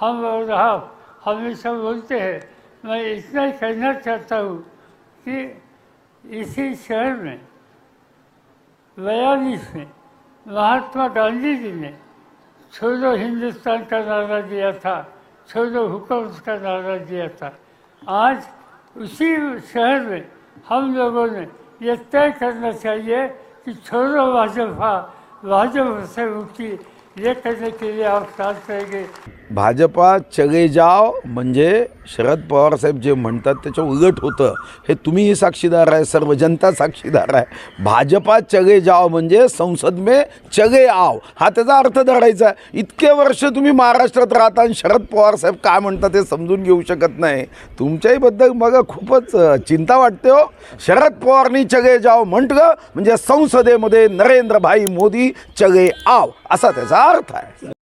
हम और आप हमेशा बोलते हैं। मैं इतना कहना चाहता हूँ कि इसी शहर में, बयालीस में, महात्मा गांधी जी ने छोड़ो हिंदुस्तान का नारा दिया था, छोड़ो हुकूमत का नारा दिया था। आज उसी शहर में हम लोगों ने यह तय करना चाहिए कि छोड़ो भाजपा भाजपा से मुक्ति ये कहने के लिए आप साथ रहेंगे। भाजपा चले जाव म्हणजे शरद पवार साहेब जे म्हणतात त्याच्या उलट होतं. हे तुम्हीही साक्षीदार आहे सर्व जनता साक्षीदार आहे. भाजपा चगे जाव म्हणजे संसद मे चगे आव. हा त्याचा अर्थ धरायचा आहे. इतके वर्ष तुम्ही महाराष्ट्रात राहता आणि शरद पवार साहेब काय म्हणतात ते समजून घेऊ शकत नाही. तुमच्याहीबद्दल मग खूपच चिंता वाटते हो. शरद पवारनी चगे जाव म्हटलं म्हणजे संसदेमध्ये नरेंद्रभाई मोदी चगे आव. असा त्याचा अर्थ आहे.